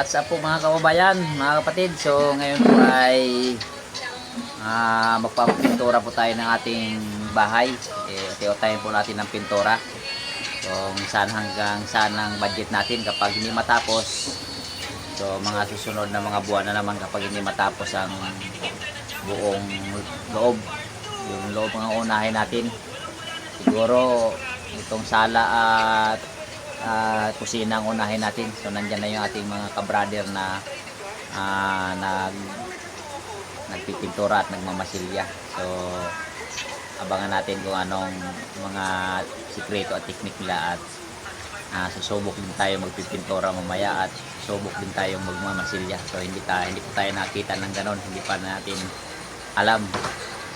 what's up po mga kababayan, mga kapatid. So ngayon po ay ah magpapintura po tayo ng ating bahay. Eh, tiyotayin po natin ng pintura. Kung saan hanggang saan ang budget natin kapag hindi matapos. So mga susunod na mga buwan na naman kapag hindi matapos ang buong loob. Yung loob ang unahin natin. Siguro itong sala at at kusina ang unahin natin. So nandyan na yung ating mga kabrader na ah, nag nagpipintura at nagmamasilya. So abangan natin kung anong mga sikreto at teknik nila at ah, susubok din tayo magpipintura mamaya at susubok din tayo magmamasilya. So hindi ka hindi pa tayo nakita ng ganon, hindi pa natin alam.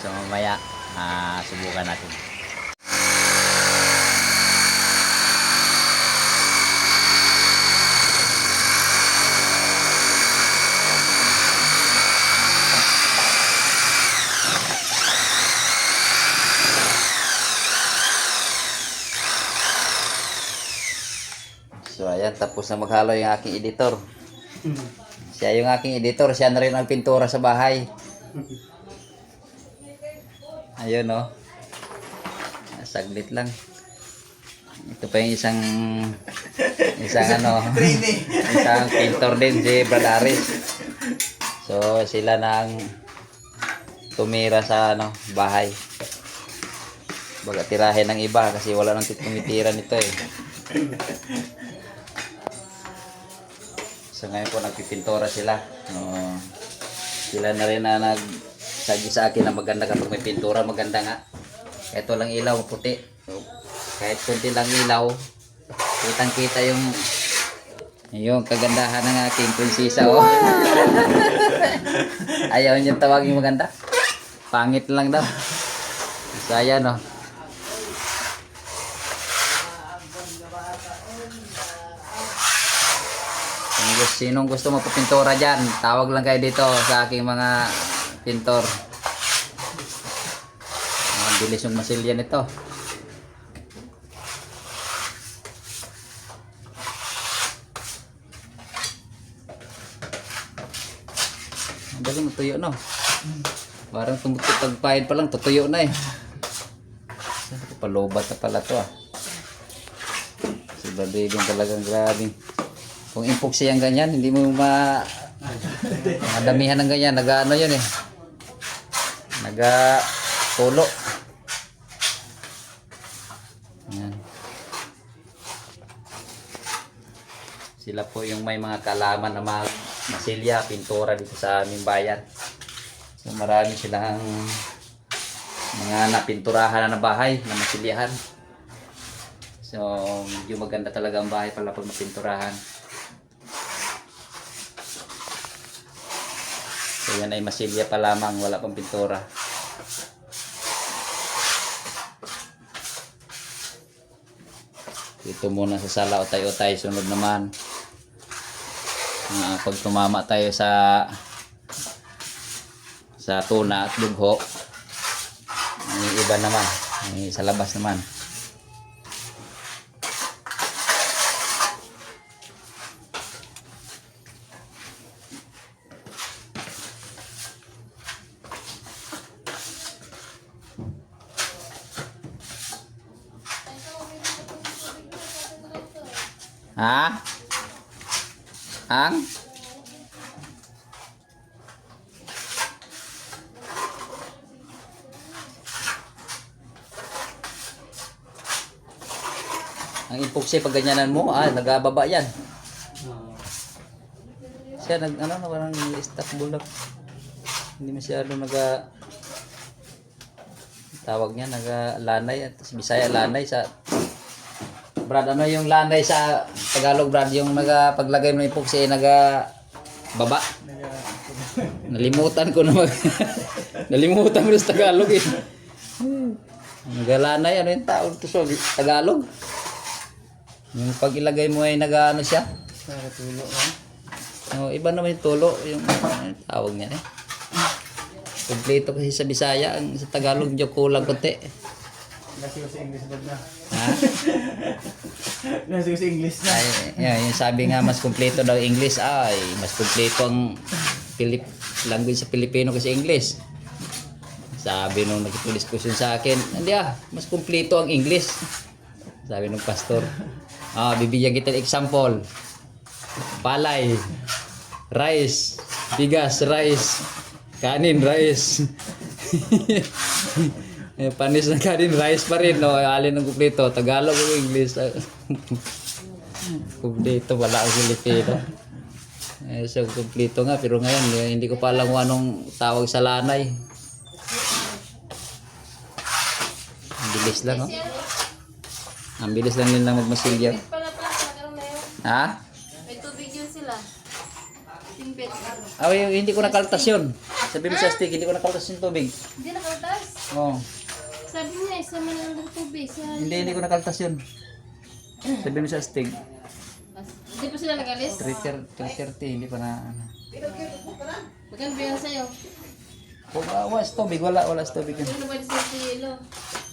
So mamaya ah, subukan natin. So ayan, tapos na maghalo yung aking editor. Siya yung aking editor, siya na rin ang pintura sa bahay. Ayun no. Saglit lang. Ito pa yung isang isang ano, isang pintor din si Brad Aris. So sila na ang tumira sa ano, bahay. Baga tirahin ng iba kasi wala nang tumitira nito eh. So ngayon po nagpipintura sila. Oo. sila na rin na nagsabi sa akin na maganda kapag may pintura, maganda nga. Ito lang ilaw, puti. So, kahit kunti lang ilaw, kitang kita yung yung kagandahan ng aking prinsesa. Oh. Ayaw niyo tawagin maganda. Pangit lang daw. So ayan sinong gusto magpapintura dyan, tawag lang kayo dito sa aking mga pintor. Ang bilis yung masilya nito. Ang galing tuyo no. Parang tumutok pagpahid pa lang, tutuyo na eh. Palubat na pala to ah. Si Badibing talagang grabe. Kung epoxy ang ganyan, hindi mo ma madamihan ng ganyan, nag-ano yun eh. Naga tulo. Yan. Sila po yung may mga kalaman na mag masilya, pintura dito sa aming bayan. So marami silang mga napinturahan na bahay na masilyahan. So medyo maganda talaga ang bahay pala pag mapinturahan. So yan ay masilya pa lamang, wala pang pintura. Dito muna sa sala tayo sunod naman. Ah, pag tumama tayo sa sa tuna at dugho, may iba naman, may sa labas naman. Ha? Ang? Ang epoxy pag ganyanan mo, ah, nagababa yan. Siya nag ano na parang stop bulak. Hindi masyado naga tawag niya naga lanay at sa Bisaya lanay sa Brad ano yung lanay sa Tagalog Brad yung naga paglagay mo ng epoxy naga baba. Nalimutan ko na mag Nalimutan ko na sa Tagalog eh. Nagalanay ano yung tawag to sa Tagalog? Yung pag ilagay mo ay naga ano siya? Para tulo ha. Oh, iba naman yung tulo, yung ano tawag niya eh. Kompleto kasi sa Bisaya, ang sa Tagalog medyo kulang konti. Kasi ko sa English bag na. Ha? Nasa sa English na. Ay, yan, yung sabi nga mas kumpleto daw English. Ay, mas kumpleto ang Pilip language sa Pilipino kasi English. Sabi nung nagpo-discussion sa akin, hindi ah, mas kumpleto ang English. Sabi nung pastor. Ah, bibigyan kita ng example. Palay, rice, bigas, rice, kanin, rice. eh, panis na kanin, rice pa rin. No? Alin ng kumpleto, Tagalog o English. kumpleto, wala ang Filipino. Eh, so, kumpleto nga, pero ngayon, eh, hindi ko pa alam kung anong tawag sa lanay. Bilis lang, no? Ang bilis lang nila magmasilya. Ha? May tubig yun sila. Timpit. Ah, yung, hindi ko nakaltas yun. Sabi mo sa stick, hindi ko nakaltas yung tubig. Hindi nakaltas. Oo. Sabi niya, isa man lang ng tubig. Sa... Hindi, hindi ko nakaltas yun. Sabi mo sa stick, Hindi pa sila nag-alis. 330, hindi pa na, ano. Magkano ba yan sa'yo? Kung wala sa tubig, wala, wala tubig yun. Ano ba sa silo?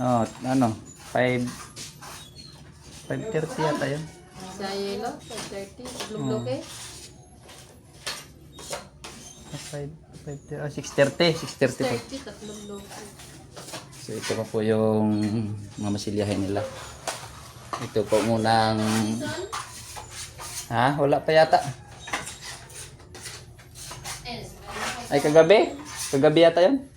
Oo, ano, 5, 530 yata yun. Sa yelo? Sa 30? Tatlong bloke? 5, 5, oh, 630, 630 po. 30, tatlong bloke. So ito pa po yung mamasilyahin nila. Ito po munang... Ha? Wala pa yata. Ay, kagabi? Kagabi yata yun?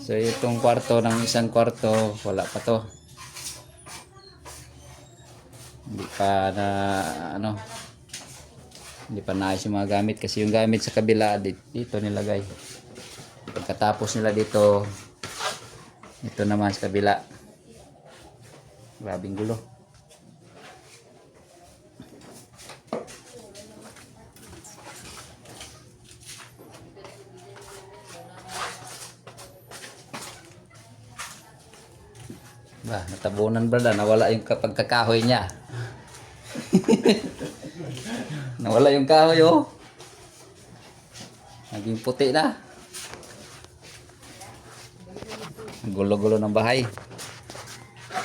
So itong kwarto ng isang kwarto, wala pa to. Hindi pa na ano hindi pa naayos yung mga gamit kasi yung gamit sa kabila di- dito nilagay. Pagkatapos nila dito, ito naman sa kabila. Grabing gulo. Ba, natabunan brada, nawala yung ka- pagkakahoy niya. nawala yung kahoy oh. Naging puti na. Gulo-gulo ng bahay.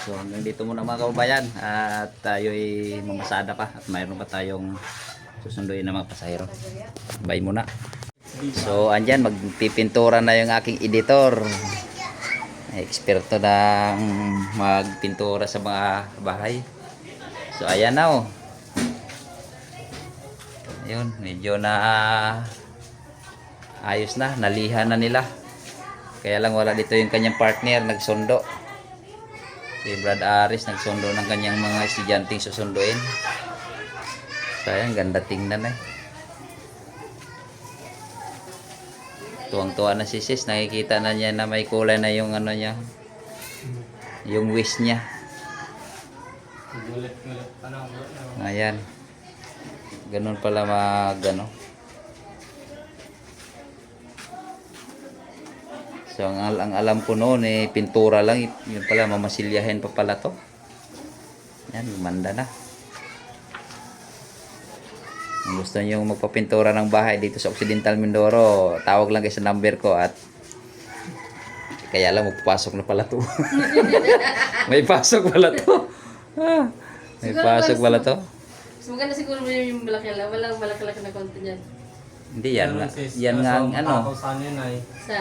So hanggang dito muna mga kababayan at tayo'y mamasada pa at mayroon pa tayong susunduin na mga pasahero. Bye muna. So andyan magpipintura na yung aking editor. Eksperto ng magpintura sa mga bahay. So ayan na oh. Ayun, medyo na ayos na, nalihan na nila. Kaya lang wala dito yung kanyang partner, nagsundo. Si Brad Aris nagsundo ng kanyang mga estudyanteng susunduin. Kaya ang ganda tingnan eh. Tuwang-tuwa na si sis, nakikita na niya na may kulay na yung ano niya. Yung wish niya. Ayan. Ganun pala mag ano. So ang, ang alam ko noon eh pintura lang yun pala mamasilyahin pa pala to. Yan, gumanda na. Kung gusto niyo magpapintura ng bahay dito sa Occidental Mindoro, tawag lang kayo sa number ko at kaya lang magpapasok na pala to. May pasok pala to. Ah, May Siguro pasok pala to. Mas maganda siguro mo yung malaki lang. Walang malaki-laki na konti niyan. Hindi yan nga, yan nga ang ano ay Sa?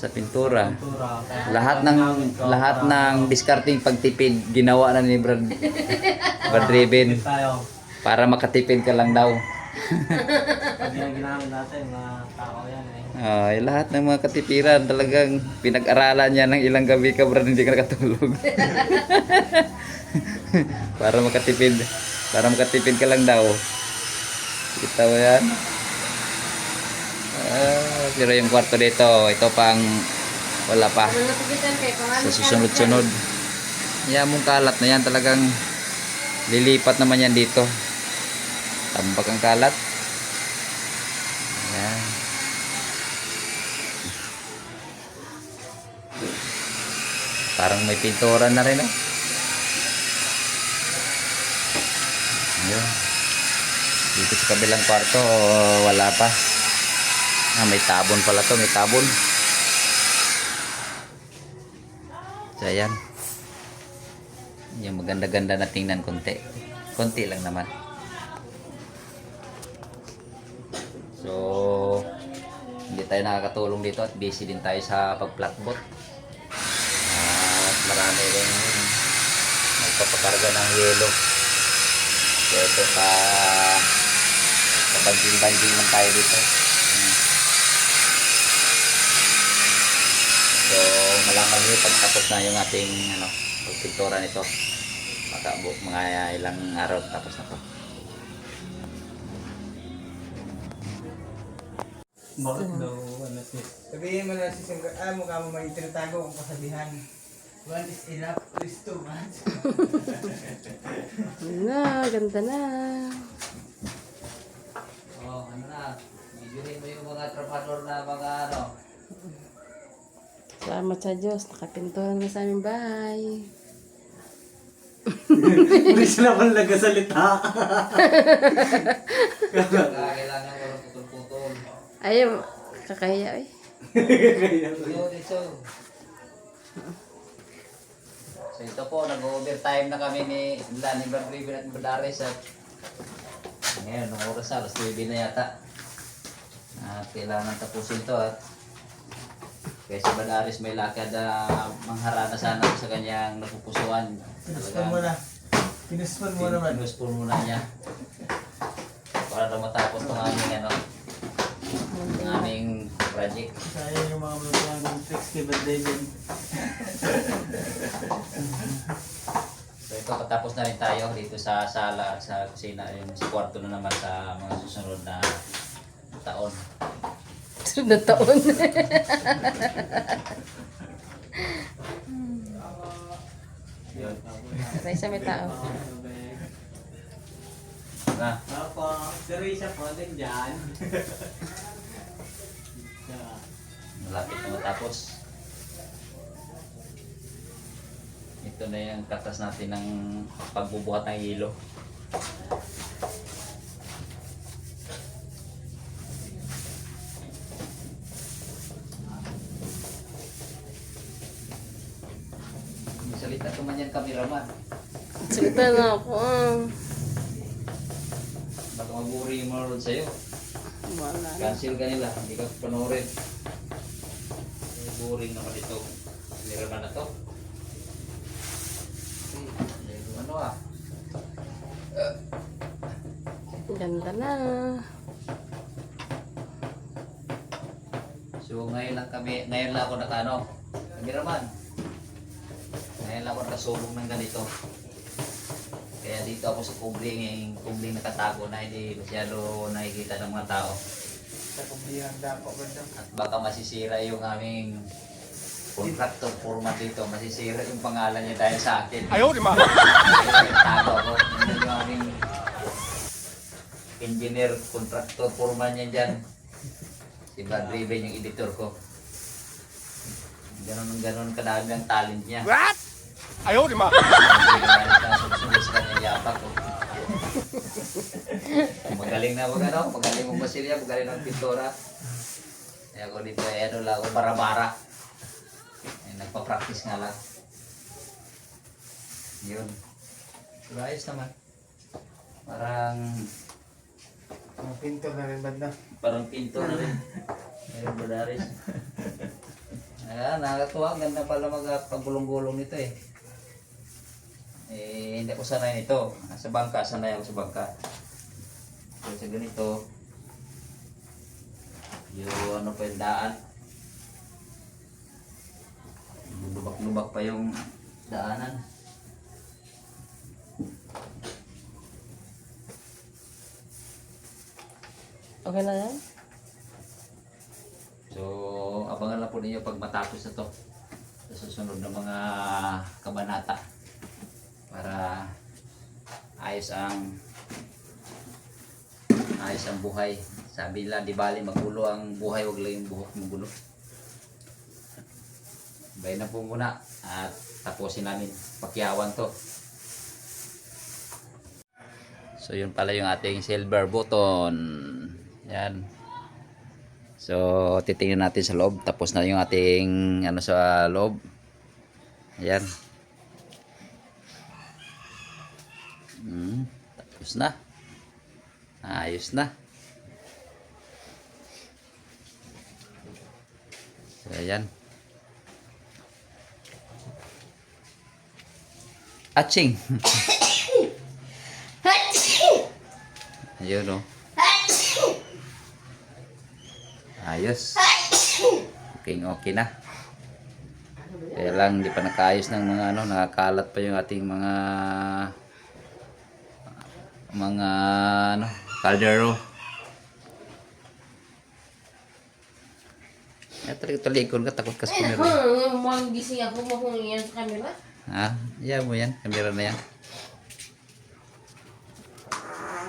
sa pintura. tura. Lahat ng lahat ng discarding pagtipid ginawa na ni Brad Brad Raven para makatipid ka lang daw. Pag yung ginamit natin, mga tao yan eh. Ay, lahat ng mga katipiran talagang pinag-aralan niya ng ilang gabi ka Brad hindi ka nakatulog. para makatipid, para makatipid ka lang daw. Kita mo yan? Ah, pero yung kwarto dito, ito pang wala pa. Sa susunod-sunod. Yan mong kalat na yan talagang lilipat naman yan dito. Tambak ang kalat. Yan. Parang may pintura na rin eh. Ayun. Dito sa kabilang kwarto, wala pa. Ah, may tabon pala to, may tabon. So, ayan. Yung maganda-ganda na tingnan konti. Konti lang naman. So, hindi tayo nakakatulong dito at busy din tayo sa pag-flatbot. At marami rin nagpapakarga ng yelo. So, ito pa kabanjing-banjing lang tayo dito. So, malaman nyo pagtapos na yung ating ano, pagpintura nito. Maka, bu- mga ilang araw tapos na to. Bakit daw, ano si... Sabihin mo na si Sangga, ah, mukha mo may tinatago kung kasabihan. One is enough, is too much. Na, ganda na. Oh, ano na? Bibili mo yung mga trabador na mga ano. Salamat sa Diyos. Nakapinturan na sa aming bahay. Hindi sila pang nagkasalita. Kailangan walang putol-putol. Ayaw, kakahiya eh. Yun, ito. So ito po, nag-overtime na kami ni Lani Barriben at Badares at ngayon, nung oras na, alas 9 na yata. At kailangan tapusin to at kaya si Badares may lakad na mangharana sana sa kanyang napupusuan. Kinuspon mo na. Kinuspon mo naman. Pinuspon muna niya. Para na matapos itong aming ano, aming project. Sayang yung mga mga ng tricks kay Bad David. So ito patapos na rin tayo dito sa sala at sa kusina yung sa kwarto na naman sa mga susunod na taon. Sunod na taon. Sa isa may tao. Na, Opo, si Risa po din dyan. malapit na matapos. Ito na yung katas natin ng pagbubuhat ng hilo. Salita ko man yan kameraman. Salita na ako. ah. Baka maguri yung manonood sa'yo. Wala. Cancel ka nila, hindi ka panoorin. Boring naman ito. Meron na to. Ano ah. Ganda na. So ngayon lang kami, ngayon lang ako nakano. Kameraman. Ngayon lang ako nakasubong ng ganito. Kaya dito ako sa kubling, yung kubling nakatago na hindi masyado nakikita ng mga tao. Sa kumbihan dapo ba ito? At baka masisira yung aming contractor format dito. Masisira yung pangalan niya dahil sa akin. Ayaw, di ma! Tago ako. Yun yung aming engineer, contractor, foreman niya dyan. Si Brad Raven yung editor ko. Ganon ganon kadami ang talent niya. What? Ayaw, di ma! Magaling na mag ano, magaling mo masilya, magaling ng pintura. Kaya ako dito ay ano lang, ako bara-bara. Eh, nagpa-practice nga lang. Yun. Pero ayos naman. Parang, Mga pinto na rin banda. parang pinto na rin. Ayun, Badaris. Ayan, nakakatuwa. Ganda pala magpagulong-gulong nito eh. Hindi ako sanay nito. Sa bangka, sanay ako sa bangka. So, sa ganito, yung ano pa yung daan. Lubak-lubak pa yung daanan. Okay na yan? So, abangan lang po ninyo pag matapos na to sa susunod na mga kabanata para ayos ang ayos ang buhay. Sabi nila, di bali magulo ang buhay, wag lang yung buhok magulo. Bay na po muna at tapusin namin pakyawan to. So yun pala yung ating silver button. Yan. So, titingnan natin sa loob. Tapos na yung ating ano sa loob. Ayan. Tapos na. Ayos na. So, ayan. Aching! Ayun, oh. Ayos. Okay, okay na. Kaya lang, hindi pa nakaayos ng mga ano, nakakalat pa yung ating mga mga ano, kaldero. Ya, talaga talikon ka, takot ka sa camera. Hmm, mukhang gising ako, mukhang yan sa camera. Ha? Iya mo yan, camera na yan.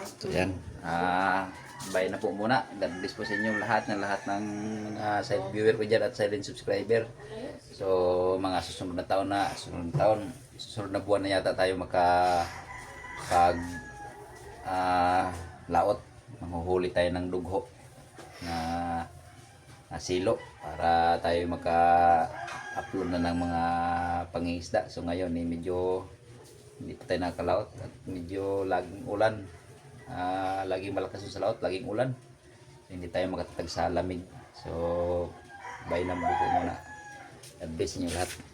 Ito yan. Ah, bye na po muna. God bless po sa inyo lahat ng lahat ng mga side viewer ko dyan at silent subscriber. So, mga susunod na taon na, susunod na taon, susunod na buwan na yata tayo maka pag ah, laot. Manghuhuli tayo ng dugho na na silo para tayo maka-upload na ng mga pangingisda. So ngayon eh, medyo hindi pa tayo nakakalaot at medyo laging ulan. Ah, laging malakas sa laot, laging ulan. So, hindi tayo makatatag sa lamig. So, bye na muna. God bless inyo lahat.